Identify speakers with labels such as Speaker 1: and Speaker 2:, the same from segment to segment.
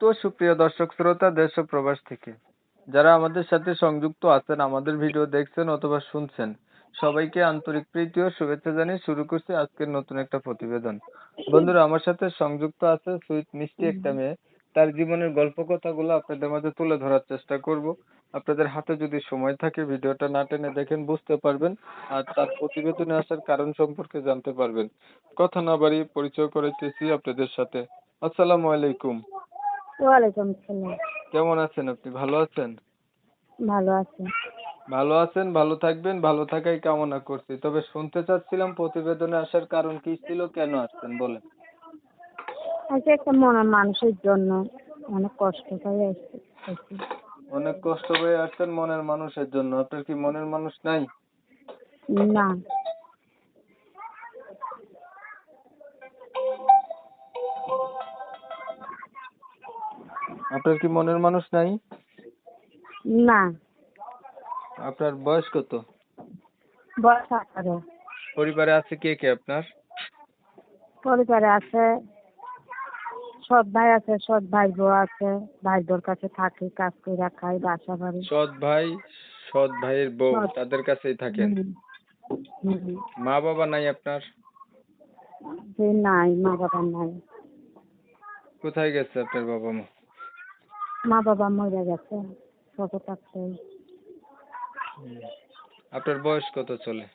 Speaker 1: তো সুপ্রিয় দর্শক শ্রোতা দেশ ও প্রবাস থেকে। যারা আমাদের সাথে সংযুক্ত আছেন আমাদের ভিডিও দেখছেন অথবা শুনছেন সবাইকে আন্তরিক প্রীতি ও শুভেচ্ছা জানিয়ে শুরু করছি আজকের নতুন একটা প্রতিবেদন। বন্ধুরা আমার সাথে সংযুক্ত আছে সুইট মিষ্টি একটা মেয়ে। তার জীবনের গল্প কথাগুলো আপনাদের মাঝে তুলে ধরার চেষ্টা করব। আপনাদের হাতে যদি সময় থাকে ভিডিওটা না টেনে দেখেন বুঝতে পারবেন। আর তার প্রতিবেদনে আসার কারণ সম্পর্কে জানতে পারবেন। কথা না বাড়িয়ে পরিচয় করাইতেছি আপনাদের সাথে। আসসালামু আলাইকুম।
Speaker 2: ওয়ালাইকুম আসসালাম।
Speaker 1: কেমন আছেন আপনি? ভালো আছেন?
Speaker 2: ভালো আছি।
Speaker 1: ভালো আছেন ভালো থাকবেন ভালো থাকাই কামনা করছি। তবে শুনতে চাচ্ছিলাম প্রতিবেদনে আসার কারণ কি ছিল কেন আসছেন বলেন।
Speaker 2: আচ্ছা একটা মনের মানুষের জন্য অনেক কষ্ট করে এসেছি।
Speaker 1: অনেক কষ্ট হয়ে আসছেন মনের মানুষের জন্য। আপনার কি মনের মানুষ নাই?
Speaker 2: না।
Speaker 1: আপনার কি মনের মানুষ নাই?
Speaker 2: না।
Speaker 1: আপনার বয়স কত?
Speaker 2: বয়স আঠারো।
Speaker 1: পরিবারে আছে কে কে আপনার?
Speaker 2: পরিবারে আছে সৎ ভাই আছে সৎ ভাই বউ আছে ভাই বোর কাছে থাকি কাজ করে খাই বাসা বাড়ি।
Speaker 1: সৎ ভাই সৎ ভাইয়ের বউ তাদের কাছেই থাকেন। মা বাবা নাই আপনার?
Speaker 2: যে নাই মা বাবা নাই।
Speaker 1: কোথায় গেছে আপনার বাবা মা
Speaker 2: মা বাবা মরে গেছে ছোট থাকতে।
Speaker 1: আপনার বয়স কত চলে?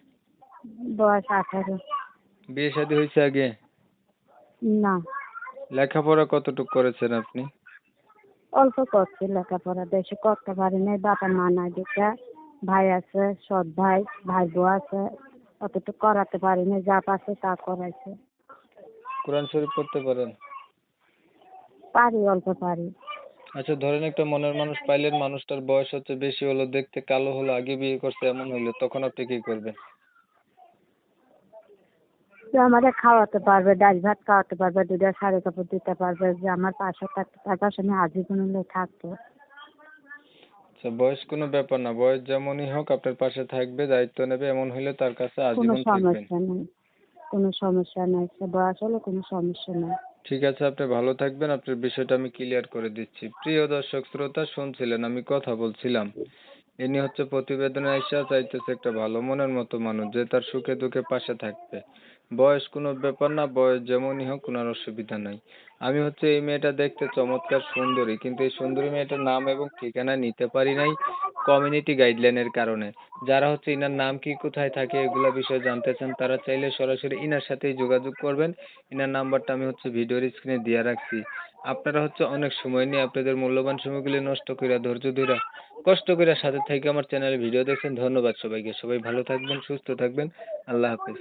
Speaker 2: বয়স আঠারো।
Speaker 1: বিয়ে শাদী হয়েছে আগে?
Speaker 2: না।
Speaker 1: লেখাপড়া কতটুকু করেছেন আপনি?
Speaker 2: অল্প করছি লেখাপড়া বেশি করতে পারি নাই। বাবা মা নাই দেখে। ভাই আছে সৎ ভাই ভাই বউ আছে। অতটুকু করাতে পারি নাই যা পাচ্ছে তা করাইছে।
Speaker 1: কোরআন শরীফ পড়তে পারেন?
Speaker 2: পারি অল্প পারি।
Speaker 1: আচ্ছা ধরেন একটা মনের মানুষ পাইলেন মানুষটার বয়স হচ্ছে বেশি হলো দেখতে কালো হলো আগে বিয়ে করছে এমন হইল তখন আপনি কি করবেন?
Speaker 2: যে আমাদের খাওয়াতে পারবে ডাল ভাত খাওয়াতে পারবে দুধের শাড়ি কাপড় দিতে পারবে যে আমার পাশে থাকতে তার পাশে আমি আজীবন থাকতো
Speaker 1: আচ্ছা বয়স কোনো ব্যাপার না বয়স যেমনই হোক আপনার পাশে থাকবে দায়িত্ব নেবে এমন হইলে তার কাছে আজীবন থাকবেন।
Speaker 2: কোনো সমস্যা নেই কোনো সমস্যা নেই বয়স হলে কোনো সমস্যা নেই।
Speaker 1: ঠিক আছে, আপনি ভালো থাকবেন। আপনার বিষয়টা আমি ক্লিয়ার করে দিচ্ছি। প্রিয় দর্শক, শ্রোতা, শুনছিলেন, আমি কথা বলছিলাম। ইনি হচ্ছে প্রতিবেদনে আইসা চাইতেছে একটা ভালো মনের মতো মানুষ যে তার সুখে দুঃখে পাশে থাকবে। বয়স কোনো ব্যাপার না, বয়স যেমনই হোক, কোনো অসুবিধা নাই। আমি হচ্ছে এই মেয়েটা দেখতে চমৎকার সুন্দরী, কিন্তু এই সুন্দরী মেয়েটার নাম এবং ঠিকানা নিতে পারি নাই। কমিউনিটি গাইডলাইনের কারণে। যারা হচ্ছে ইনার নাম কি কোথায় থাকে এগুলো বিষয়ে জানতে চান, তারা চাইলে সরাসরি ইনার সাথেই যোগাযোগ করবেন। ইনার নাম্বারটা আমি হচ্ছে ভিডিওর স্ক্রিনে দিয়ে রাখছি। আপনারা হচ্ছে অনেক সময় নিয়ে আপনাদের মূল্যবান সময়গুলি নষ্ট কইরা, ধৈর্য ধইরা, কষ্ট করে সাথে থেকে আমার চ্যানেলে ভিডিও দেখছেন। ধন্যবাদ সবাইকে। সবাই ভালো থাকবেন, সুস্থ থাকবেন। আল্লাহ হাফেজ।